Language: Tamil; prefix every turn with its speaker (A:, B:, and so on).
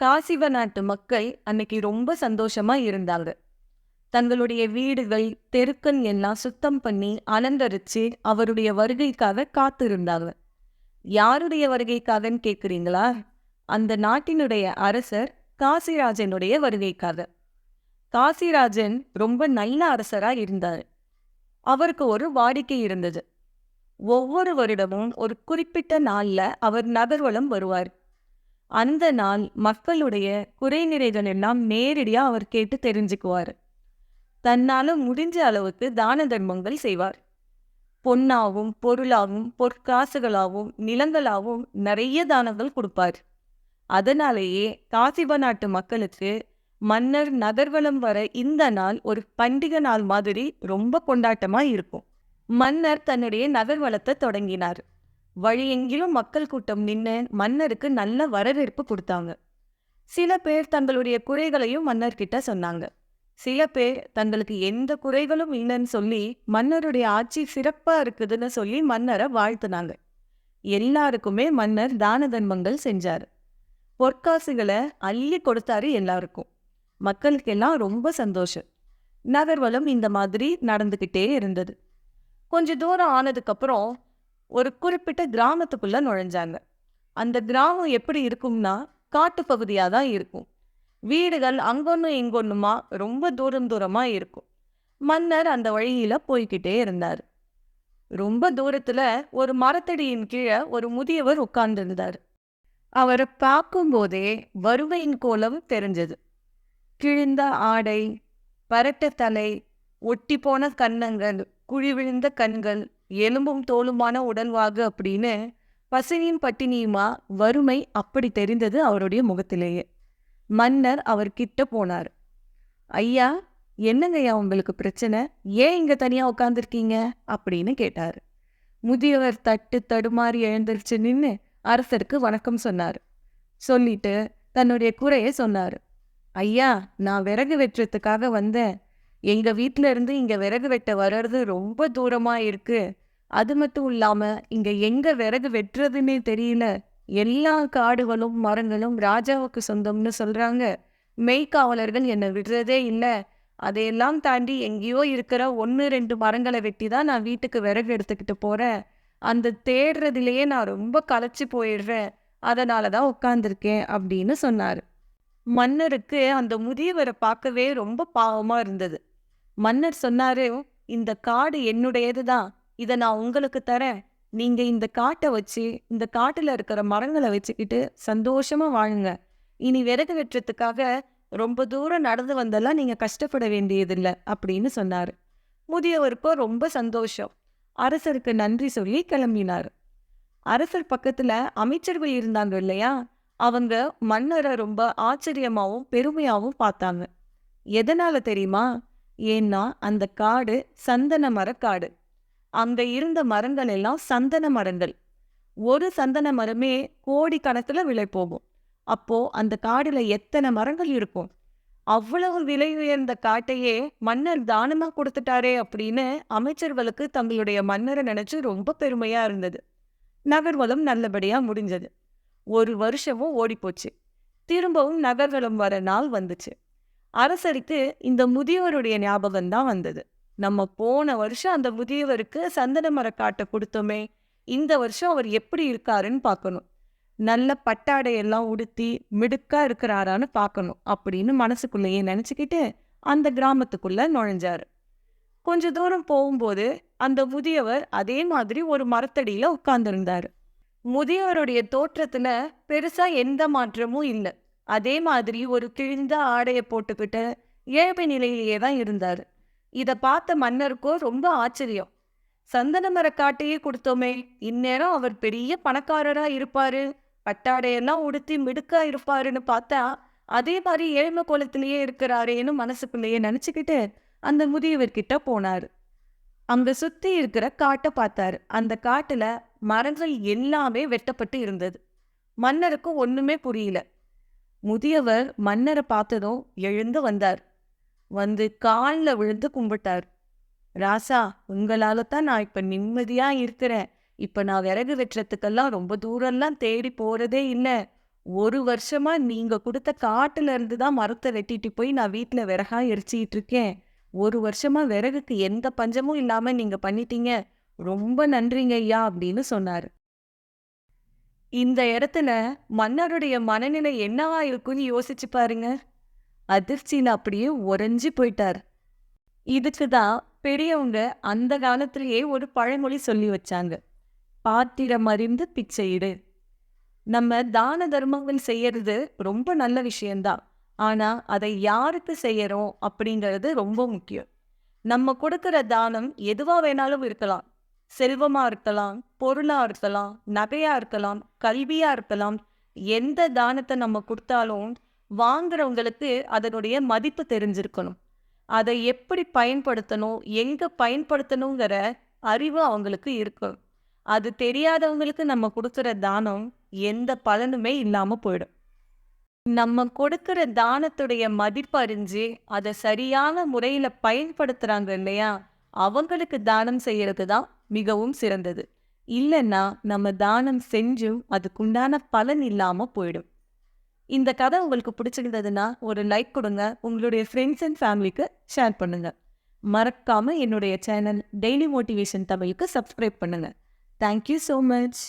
A: காசிவ நாட்டு மக்கள் அன்னைக்கு ரொம்ப சந்தோஷமா இருந்தாங்க. தங்களுடைய வீடுகள் தெருக்கன் எல்லாம் சுத்தம் பண்ணி அலங்கரிச்சு அவருடைய வருகைக்காக காத்திருந்தாங்க. யாருடைய வருகைக்காகன்னு கேட்குறீங்களா அந்த நாட்டினுடைய அரசர் காசிராஜனுடைய வருகைக்காக. காசிராஜன் ரொம்ப நல்ல அரசரா இருந்தார். அவருக்கு ஒரு வாடிக்கை இருந்தது. ஒவ்வொரு வருடமும் ஒரு குறிப்பிட்ட நாள்ல அவர் நகர்வலம் வருவார். அந்த நாள் மக்களுடைய குறைநிறைகள் எல்லாம் நேரடியா அவர் கேட்டு தெரிஞ்சுக்குவார். தன்னால் முடிஞ்ச அளவுக்கு தான தர்மங்கள் செய்வார். பொன்னாவும் பொருளாவும் பொற்காசுகளாவும் நிலங்களாவும் நிறைய தானங்கள் கொடுப்பார். அதனாலேயே காசிப நாட்டு மக்களுக்கு மன்னர் நகர்வலம் வர இந்த நாள் ஒரு பண்டிகை நாள் மாதிரி ரொம்ப கொண்டாட்டமாக இருக்கும். மன்னர் தன்னுடைய நகர்வலத்தை தொடங்கினார். வழியெங்கிலும் மக்கள் கூட்டம் நின்று மன்னருக்கு நல்ல வரவேற்பு கொடுத்தாங்க. சில பேர் தங்களுடைய குறைகளையும் மன்னர்கிட்ட சொன்னாங்க. சில பேர் தங்களுக்கு எந்த குறைகளும் இல்லைன்னு சொல்லி மன்னருடைய ஆட்சி சிறப்பா இருக்குதுன்னு சொல்லி மன்னரை வாழ்த்துனாங்க. எல்லாருக்குமே மன்னர் தான தர்மங்கள் செஞ்சாரு. பொற்காசுகளை அள்ளி கொடுத்தாரு எல்லாருக்கும். மக்களுக்கெல்லாம் ரொம்ப சந்தோஷம். நகர்வலம் இந்த மாதிரி நடந்துக்கிட்டே இருந்தது. கொஞ்ச தூரம் ஆனதுக்கப்புறம் ஒரு குறிப்பிட்ட கிராமத்துக்குள்ள நுழைஞ்சாங்க. அந்த கிராமம் எப்படி இருக்கும்னா காட்டு பகுதியாக தான் இருக்கும். வீடுகள் அங்கொன்னும் இங்கொன்னுமா ரொம்ப தூரம் தூரமா இருக்கும். மன்னர் அந்த வழியில போய்கிட்டே இருந்தார். ரொம்ப தூரத்துல ஒரு மரத்தடியின் கீழே ஒரு முதியவர் உட்கார்ந்திருந்தார். அவரை பார்க்கும்போதே வறுமையின் கோலம் தெரிஞ்சது. கிழிந்த ஆடை பரட்ட தலை ஒட்டி போன கன்னங்கள் குழி விழுந்த கண்கள் எலும்பும் தோலுமான உடல்வாகு அப்படின்னு பசினியும் பட்டினியுமா வறுமை அப்படி தெரிந்தது அவருடைய முகத்திலேயே. மன்னர் அவர் கிட்ட போனார். ஐயா என்னங்கய்யா உங்களுக்கு பிரச்சனை? ஏன் இங்க தனியா உட்காந்துருக்கீங்க அப்படின்னு கேட்டார். முதியவர் தட்டு தடுமாறி எழுந்திருச்சு நின்று அரசருக்கு வணக்கம் சொன்னார். சொல்லிட்டு தன்னுடைய குறைய சொன்னார். ஐயா நான் விறகு வெட்டுறதுக்காக வந்தேன். எங்க வீட்ல இருந்து இங்க விறகு வெட்ட வர்றது ரொம்ப தூரமா இருக்கு. அது மட்டும் இல்லாம இங்க எங்க விறகு வெட்டுறதுன்னே தெரியல. எல்லா காடுகளும் மரங்களும் ராஜாவுக்கு சொந்தம்னு சொல்றாங்க. மெய்க்காவலர்கள் என்னை விடுறதே இல்லை. அதையெல்லாம் தாண்டி எங்கேயோ இருக்கிற ஒன்று ரெண்டு மரங்களை வெட்டி தான் நான் வீட்டுக்கு விறகு எடுத்துக்கிட்டு போறேன். அந்த தேடுறதுலயே நான் ரொம்ப களைச்சி போயிடுறேன். அதனால தான் உட்காந்துருக்கேன் அப்படின்னு சொன்னார். மன்னருக்கு அந்த முதியவரை பார்க்கவே ரொம்ப பாவமா இருந்தது. மன்னர் சொன்னாரு இந்த காடு என்னுடையது தான் இதை நான் உங்களுக்கு தரேன். நீங்க இந்த காட்டை வச்சு இந்த காட்டுல இருக்கிற மரங்களை வச்சுக்கிட்டு சந்தோஷமா வாழுங்க. இனி விறகு வெட்டுறதுக்காக ரொம்ப தூரம் நடந்து வந்தெல்லாம் நீங்க கஷ்டப்பட வேண்டியதில்லை அப்படின்னு சொன்னாரு. முதியவருக்கோ ரொம்ப சந்தோஷம். அரசருக்கு நன்றி சொல்லி கிளம்பினார். அரசர் பக்கத்துல அமைச்சர்கள் இருந்தாங்க இல்லையா அவங்க மன்னரை ரொம்ப ஆச்சரியமாவும் பெருமையாவும் பார்த்தாங்க. எதனால தெரியுமா ஏன்னா அந்த காடு சந்தன மரக்காடு அங்க இருந்த மரங்கள் எல்லாம் சந்தன மரங்கள். ஒரு சந்தன மரமே கோடி கணக்குல விலை போகும். அப்போ அந்த காடுல எத்தனை மரங்கள் இருக்கும்? அவ்வளவு விலை உயர்ந்த காட்டையே மன்னர் தானமா கொடுத்துட்டாரே அப்படின்னு அமைச்சர்களுக்கு தங்களுடைய மன்னரை நினைச்சு ரொம்ப பெருமையா இருந்தது. நகர்வலம் நல்லபடியா முடிஞ்சது. ஒரு வருஷமும் ஓடிப்போச்சு. திரும்பவும் நகர்வலம் வர நாள் வந்துச்சு. அரசருக்கு இந்த முதியவருடைய ஞாபகம் தான் வந்தது. நம்ம போன வருஷம் அந்த முதியவருக்கு சந்தன மரக்காட்டை கொடுத்தோமே இந்த வருஷம் அவர் எப்படி இருக்காருன்னு பார்க்கணும். நல்ல பட்டாடையெல்லாம் உடுத்தி மிடுக்கா இருக்கிறாரான்னு பார்க்கணும் அப்படின்னு மனசுக்குள்ளேயே நினச்சிக்கிட்டு அந்த கிராமத்துக்குள்ள நுழைஞ்சாரு. கொஞ்ச தூரம் போகும்போது அந்த முதியவர் அதே மாதிரி ஒரு மரத்தடியில உட்கார்ந்திருந்தாரு. முதியவருடைய தோற்றத்துல பெருசா எந்த மாற்றமும் இல்லை. அதே மாதிரி ஒரு கிழிந்த ஆடையை போட்டுக்கிட்டு ஏழ்மை நிலையிலேயே தான் இருந்தாரு. இத பார்த்த மன்னருக்கோ ரொம்ப ஆச்சரியம். சந்தன மரக்காட்டையே கொடுத்தோமே இந்நேரம் அவர் பெரிய பணக்காரரா இருப்பாரு. பட்டாடையெல்லாம் உடுத்தி மிடுக்கா இருப்பாருன்னு பார்த்தா அதே மாதிரி ஏழ்மை கோலத்திலேயே இருக்கிறாரேன்னு மனசுக்குள்ளேயே நினைச்சுக்கிட்டு அந்த முதியவர்கிட்ட போனாரு. அங்க சுத்தி இருக்கிற காட்டை பார்த்தாரு. அந்த காட்டுல மரங்கள் எல்லாமே வெட்டப்பட்டு இருந்தது. மன்னருக்கு ஒண்ணுமே புரியல. முதியவர் மன்னரை பார்த்ததும் எழுந்து வந்தார் வந்து காலில் விழுந்து கும்பிட்டார் ராசா உங்களால தான் நான் இப்ப நிம்மதியா இருக்கிறேன் இப்ப நான் விறகு வெட்டுறதுக்கெல்லாம் ரொம்ப தூரம்லாம் தேடி போறதே இல்ல. ஒரு வருஷமா நீங்க குடுத்த காட்டுல இருந்து தான் மரத்த வெட்டிட்டு போய் நான் வீட்டுல விறகா எரிச்சிக்கிட்டு இருக்கேன். ஒரு வருஷமா விறகுக்கு எந்த பஞ்சமும் இல்லாம நீங்க பண்ணிட்டீங்க. ரொம்ப நன்றிங்க ஐயா அப்படின்னு சொன்னாரு. இந்த இடத்துல மன்னருடைய மனநிலை என்னவா இருக்கும்னு யோசிச்சு பாருங்க. அதிர்ச்சியில் அப்படியே உறைஞ்சு போயிட்டாரு. இதுக்கு தான் பெரியவங்க அந்த காலத்திலேயே ஒரு பழமொழி சொல்லி வச்சாங்க. பாத்திரம் அறிந்து பிச்சையிடு. நம்ம தான தர்மங்கள் செய்யறது ரொம்ப நல்ல விஷயம்தான். ஆனா அதை யாருக்கு செய்யறோம் அப்படிங்கிறது ரொம்ப முக்கியம். நம்ம கொடுக்குற தானம் எதுவா வேணாலும் இருக்கலாம். செல்வமா இருக்கலாம், பொருளா இருக்கலாம், நகையா இருக்கலாம், கல்வியா இருக்கலாம். எந்த தானத்த நம்ம குடுத்தாலும் வாங்குறவங்களுக்கு அதனுடைய மதிப்பு தெரிஞ்சிருக்கணும். அதை எப்படி பயன்படுத்தணும், எங்க பயன்படுத்தணுங்கிற அறிவு அவங்களுக்கு இருக்கணும். அது தெரியாதவங்களுக்கு நம்ம கொடுக்குற தானம் எந்த பலனுமே இல்லாம போயிடும். நம்ம கொடுக்குற தானத்துடைய மதிப்பு அறிஞ்சு அத சரியான முறையில பயன்படுத்துகிறாங்க இல்லையா? அவங்களுக்கு தானம் செய்யறது தான் மிகவும் சிறந்தது. இல்லன்னா நம்ம தானம் செஞ்சும் அதுக்குண்டான பலன் இல்லாம போயிடும். இந்த கதை உங்களுக்கு பிடிச்சிருந்ததுன்னா ஒரு லைக் கொடுங்க. உங்களுடைய ஃப்ரெண்ட்ஸ் அண்ட் ஃபேமிலிக்கு ஷேர் பண்ணுங்க. மறக்காம என்னுடைய சேனல் டெய்லி மோட்டிவேஷன் தமிழுக்கு சப்ஸ்கிரைப் பண்ணுங்க. Thank you so much.